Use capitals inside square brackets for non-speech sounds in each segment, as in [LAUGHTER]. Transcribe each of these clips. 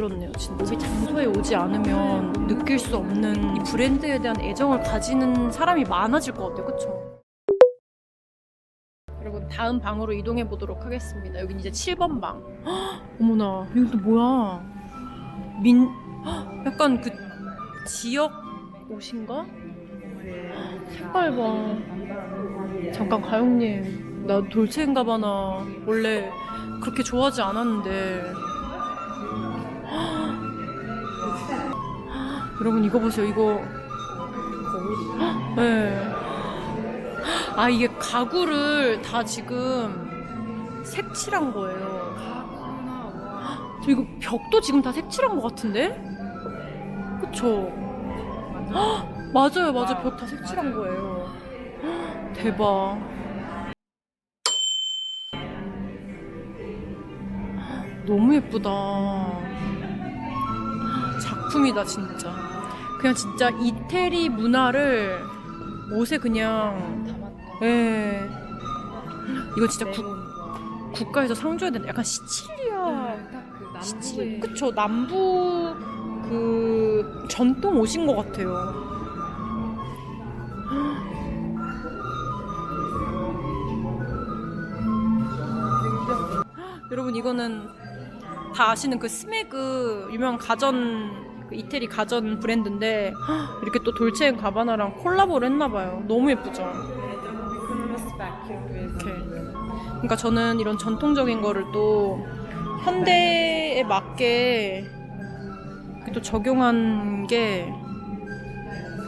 만들었네요. 진짜 이 장소에 오지 않으면 느낄 수 없는 이 브랜드에 대한 애정을 가지는 사람이 많아질 것 같아요. 그쵸? 여러분 다음 방으로 이동해 보도록 하겠습니다. 여긴 이제 7번 방. 헉, [GASPS] 어머나 여기 또 뭐야? 민 헉, [GASPS] 약간 그 지역 옷인가? 색깔 봐. 잠깐 가영님 나 돌체인가봐나 원래 그렇게 좋아하지 않았는데 여러분 이거 보세요 이거 네. 아 이게 가구를 다 지금 색칠한 거예요 저 이거 벽도 지금 다 색칠한 것 같은데? 그쵸? 헉, 맞아요 맞아요 벽다 색칠한 거예요 헉, 대박 너무 예쁘다. 작품이다, 진짜. 그냥 진짜 이태리 문화를 옷에 그냥, 예. 이거 진짜 국, 국가에서 상 줘야 된다. 약간 시칠리아. 시칠, 그쵸. 남부 그 전통 옷인 것 같아요. [GASPS] 여러분 이거는 다 아시는 그 스매그 유명한 가전 그 이태리 가전 브랜드인데 헉, 이렇게 또 돌체앤 가바나랑 콜라보를 했나봐요. 너무 예쁘죠. 이렇게. 그러니까 저는 이런 전통적인 거를 또 현대에 맞게 또 적용한 게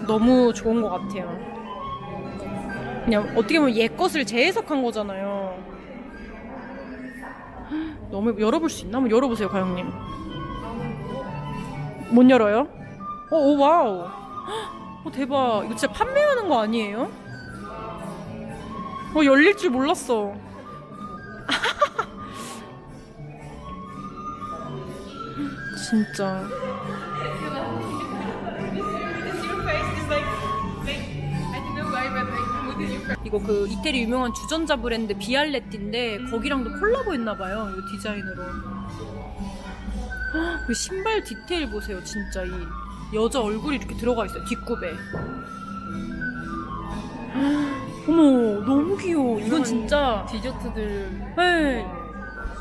너무 좋은 것 같아요. 그냥 어떻게 보면 옛 것을 재해석한 거잖아요. [GASPS] 너무 열어볼 수 있나? 한번 열어보세요, 가영님. 못 열어요? 어, 오, 와우. 헉, 어, 대박. 이거 진짜 판매하는 거 아니에요? 어, 열릴 줄 몰랐어. [LAUGHS] 진짜. 이거 그 이태리 유명한 주전자 브랜드 비알레띠인데 거기랑도 콜라보 했나봐요. 이 디자인으로. 헉, 그 신발 디테일 보세요. 진짜 이 여자 얼굴이 이렇게 들어가 있어요. 뒷굽에. 헉, 어머 너무 귀여워. 이건 진짜 디저트들 네.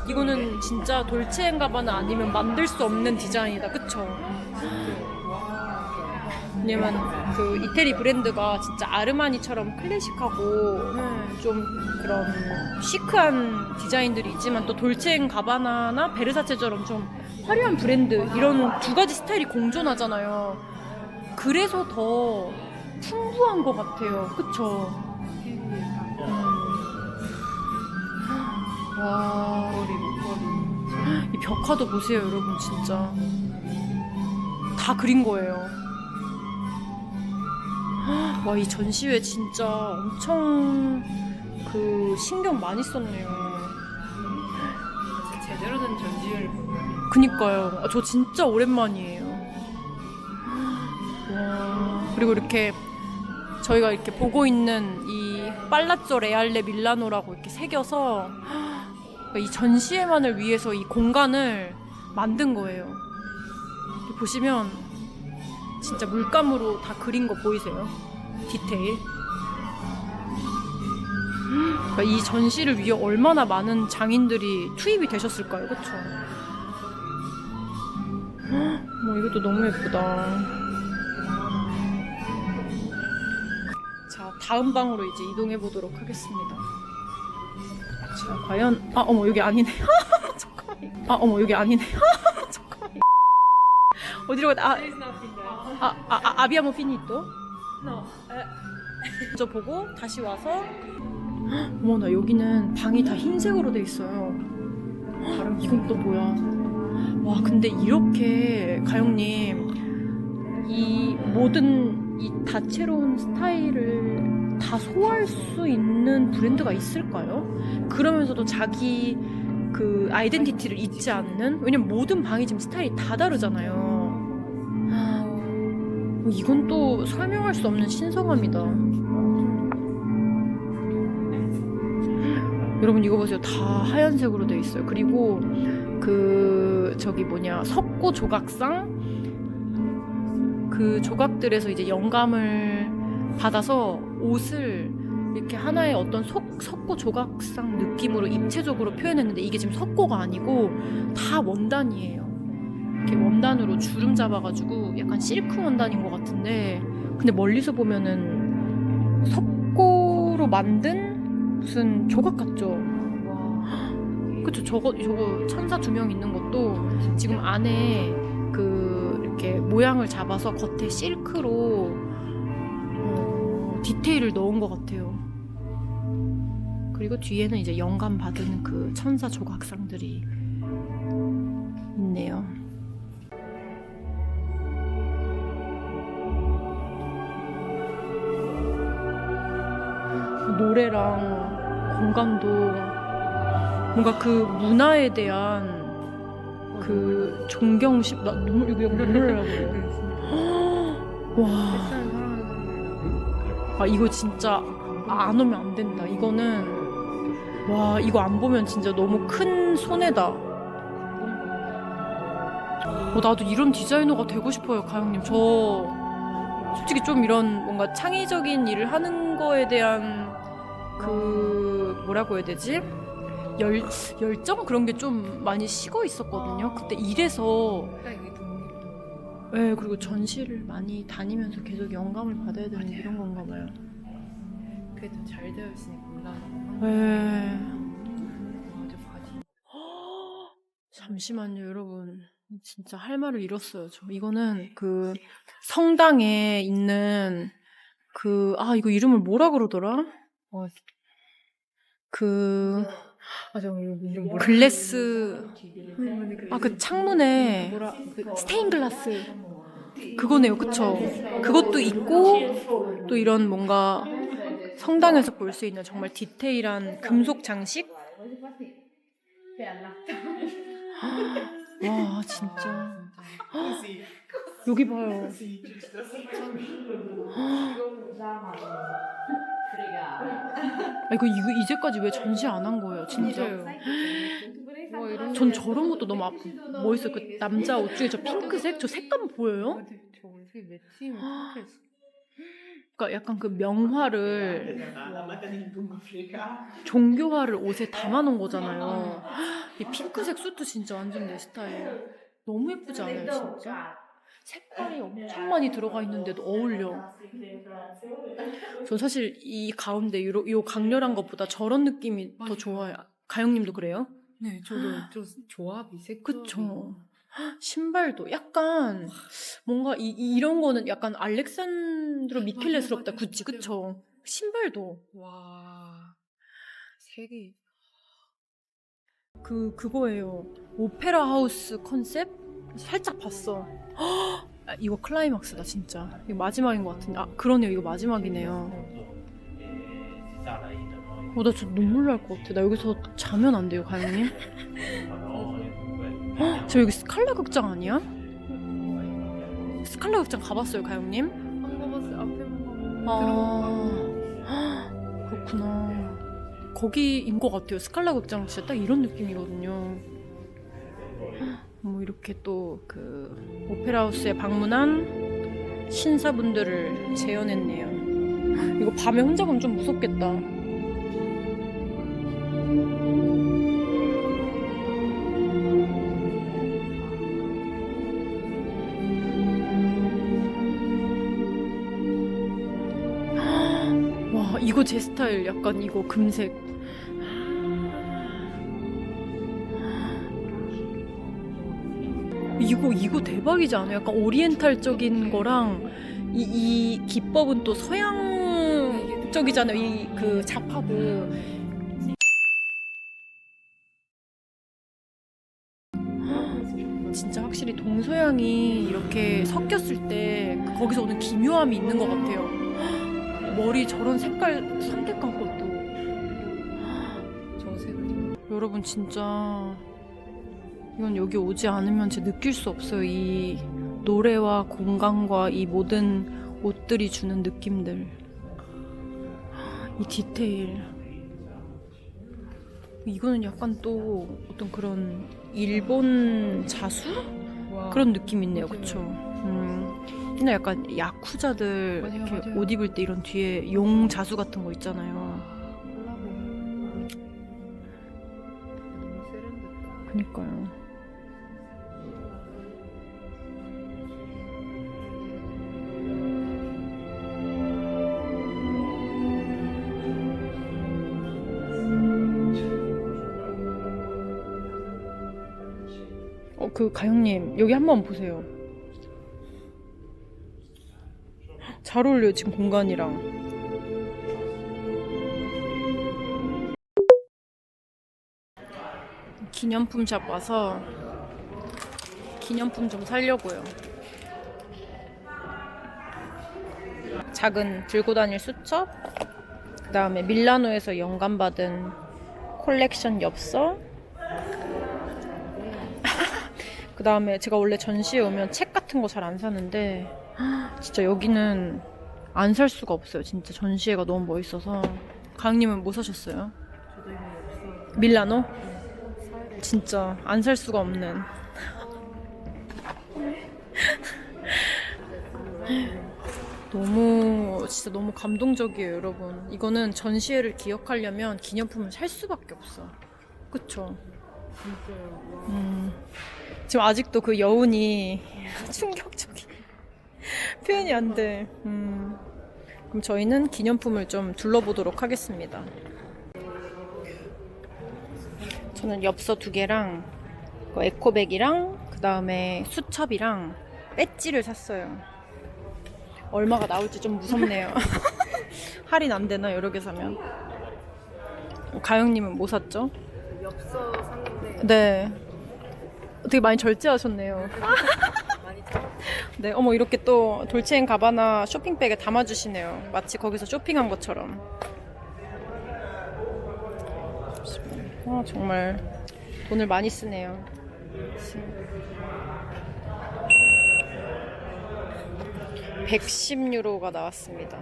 이거는 진짜 돌체앤가바나 아니면 만들 수 없는 디자인이다. 그쵸? 왜냐면 그 이태리 브랜드가 진짜 아르마니처럼 클래식하고 좀 그런 시크한 디자인들이 있지만 또 돌체앤가바나나 베르사체처럼 좀 화려한 브랜드 이런 두 가지 스타일이 공존하잖아요. 그래서 더 풍부한 것 같아요. 그쵸? 음. 와. 머리 목걸이 이 벽화도 보세요, 여러분, 진짜. 다 그린 거예요. 와, 이 전시회 진짜 엄청 그 신경 많이 썼네요. 제대로 된 전시회를 그니까요. 아, 저 진짜 오랜만이에요. 와, 그리고 이렇게 저희가 이렇게 보고 있는 이 빨라쪼 레알레 밀라노라고 이렇게 새겨서 이 전시회만을 위해서 이 공간을 만든 거예요. 보시면 진짜 물감으로 다 그린 거 보이세요? 디테일. 그러니까 이 전시를 위해 얼마나 많은 장인들이 투입이 되셨을까요? 그쵸? 뭐 이것도 너무 예쁘다. 자, 다음 방으로 이제 이동해 보도록 하겠습니다. 자, 과연 아, 어머 여기 아니네. [LAUGHS] 잠깐만. 아, 어머 여기 아니네. [LAUGHS] 잠깐만. 어디로 가? 아, 아, 아, 아 아비아모 피니또? 먼저 보고 다시 와서 [GASPS] 어머나 여기는 방이 다 흰색으로 돼 있어요. [GASPS] 다른 이건 또 뭐야? 와 근데 이렇게 가영님 이 모든 이 다채로운 스타일을 다 소화할 수 있는 브랜드가 있을까요? 그러면서도 자기 그 아이덴티티를 잊지 않는 왜냐면 모든 방이 지금 스타일이 다 다르잖아요. 어, 이건 또 설명할 수 없는 신성함이다. 여러분 이거 보세요. 다 하얀색으로 돼 있어요. 그리고 그 저기 뭐냐 석고 조각상 그 조각들에서 이제 영감을 받아서 옷을 이렇게 하나의 어떤 석, 석고 조각상 느낌으로 입체적으로 표현했는데 이게 지금 석고가 아니고 다 원단이에요. 이렇게 원단으로 주름 잡아가지고 약간 실크 원단인 것 같은데 근데 멀리서 보면은 석고로 만든 무슨 조각 같죠? 와. 그쵸 저거 저거 천사 두 명 있는 것도 지금 안에 그 이렇게 모양을 잡아서 겉에 실크로 어, 디테일을 넣은 것 같아요. 그리고 뒤에는 이제 영감 받은 그 천사 조각상들이 있네요. 노래랑 공감도 뭔가 그 문화에 대한 그 존경심 나 눈물 이거 눈물 나고 [LAUGHS] 와. 아 이거 진짜 안 오면 안 된다. 이거는 와 이거 안 보면 진짜 너무 큰 손해다. 어, 나도 이런 디자이너가 되고 싶어요, 가영님. 저 솔직히 좀 이런 뭔가 창의적인 일을 하는 거에 대한 그 뭐라고 해야 되지? 열 열정 그런 게 좀 많이 식어 있었거든요. 그때 일해서 독립도. 네, 그리고 전시를 많이 다니면서 계속 영감을 받아야 되는 이런 건가 봐요. 그래도 잘 되어 있으니까 올라가는 네. [GASPS] 잠시만요, 여러분. 진짜 할 말을 잃었어요. 저 이거는 그 성당에 있는 그 아 이거 이름을 뭐라 그러더라? 어, 그 아, 저 이름 뭐라. 글래스 아 그 창문에 뭐라. 그 스테인 글라스 그거네요, 그쵸? 그것도 있고 또 이런 뭔가 성당에서 볼 수 있는 정말 디테일한 금속 장식? 와 진짜 여기 봐요. 아 이거 이거 이제까지 왜 전시 안 한 거예요, 진짜? 뭐 이런. 전 저런 것도 너무 아- 멋있어요. 그 남자 옷 중에 저 핑크색 저 색감 보여요? 저 어떻게 매칭을 그렇게 했어? 그러니까 약간 그 명화를 종교화를 옷에 담아놓은 거잖아요. 이 핑크색 수트 진짜 완전 내 스타일. 너무 예쁘지 않아요, 진짜? 색깔이 엄청 많이 들어가 있는데도 어울려. 전 사실 이 가운데 요, 요 강렬한 것보다 저런 느낌이 더 맞아요. 좋아요. 가영님도 그래요? 네, 저도 좀 조합이 색깔이. 그쵸. 신발도 약간 뭔가 이, 이- 이 런 거는 약간 알렉산드로 미켈레스럽다. 맞아, 그치, 맞아. 그쵸. 신발도 와. 색이. 그 그거예요. 오페라 하우스 컨셉 살짝 봤어. 아, 이거 클라이막스다 진짜. 이거 마지막인 것 같은데. 아 그러네요. 이거 마지막이네요. 어, 나 진짜 눈물 날 것 같아. 나 여기서 자면 안 돼요, 가영님? 헉, 저 여기 스칼라 극장 아니야? 스칼라 극장 가봤어요, 가영님? 안 가봤어요. 앞에만 가봤어요. 아, 헉, 그렇구나. 거기인 것 같아요. 스칼라 극장 진짜 딱 이런 느낌이거든요. 뭐 이렇게 또 그 오페라 하우스에 방문한 신사분들을 재현했네요. 이거 밤에 혼자 가면 좀 무섭겠다. 와 이거 제 스타일 약간 이거 금색 이거 이거 대박이지 않아요? 약간 오리엔탈적인 거랑 이, 이 기법은 또 서양적이잖아요. 이그 자파드 [GASPS] 진짜 확실히 동서양이 이렇게 섞였을 때 거기서 오는 기묘함이 있는 것 같아요. [GASPS] 머리 저런 색깔 선택한 것도 [GASPS] 저 색을. 여러분 진짜 이건 여기 오지 않으면 진짜 느낄 수 없어요. 이 노래와 공간과 이 모든 옷들이 주는 느낌들. 이 디테일. 이거는 약간 또 어떤 그런 일본 자수 와. 그런 느낌 있네요. 그쵸? 음, 옛날 약간 야쿠자들 맞아요, 이렇게 맞아요. 옷 입을 때 이런 뒤에 용 자수 같은 거 있잖아요. 그니까요. 그 가영님 여기 한번 보세요. 잘 어울려요 지금 공간이랑. 기념품 샵 와서 기념품 좀 사려고요. 작은 들고 다닐 수첩, 그 다음에 밀라노에서 영감 받은 콜렉션 엽서, 그 다음에 제가 원래 전시회 오면 책 같은 거 잘 안 사는데, 진짜 여기는 안 살 수가 없어요. 진짜 전시회가 너무 멋있어서. 가영님은 뭐 사셨어요? 밀라노? 진짜 안 살 수가 없는. 너무 진짜 너무 감동적이에요, 여러분. 이거는 전시회를 기억하려면 기념품을 살 수밖에 없어. 그쵸? 진짜요. 와. 음. 지금 아직도 그 여운이 충격적인 표현이 안 돼. 음. 그럼 저희는 기념품을 좀 둘러보도록 하겠습니다. 저는 엽서 두 개랑 그 에코백이랑 그 다음에 수첩이랑 배지를 샀어요. 얼마가 나올지 좀 무섭네요. [LAUGHS] 할인 안 되나 여러 개 사면? 가영님은 뭐 샀죠? 엽서 샀는데 네. 되게 많이 절제하셨네요. 네, 어머 이렇게 또 돌체인 가바나 쇼핑백에 담아주시네요. 마치 거기서 쇼핑한 것처럼. 아 정말 돈을 많이 쓰네요. 110유로가 나왔습니다.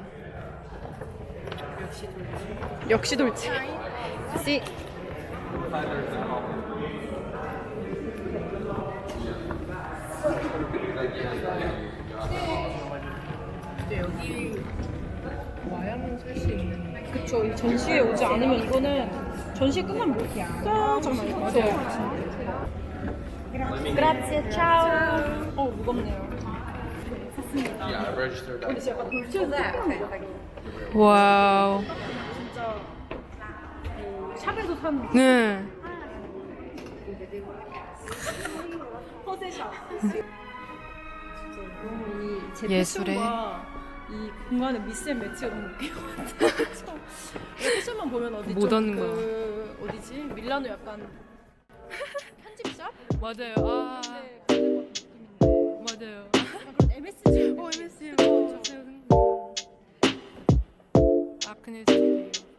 역시 돌지. 역시 돌체. 씨. 근데 여기 와야만 살 수 있는. 그쵸. 이 전시회 오지 않으면 이거는 전시 끝나면 못 사. 잠깐만. 맞아요. 그라치에 차오. 어 무겁네요. Yeah, I registered that. 근데 진짜 약간 돌체에서 와우. 진짜 그 샵에서 사는 네. 이제 예술의- 이 공간의 미스앤 매치가 너무 웃긴 것 같아요. 그쵸? 이 패션만 보면 어디 좀그 어디지 밀라노 약간 [LAUGHS] 편집샵? 맞아요. 아. 그런 느낌인데 맞아요. 약간 그런 MSG. 어, MSG. 어, 좋아요. 아크네 스튜디오.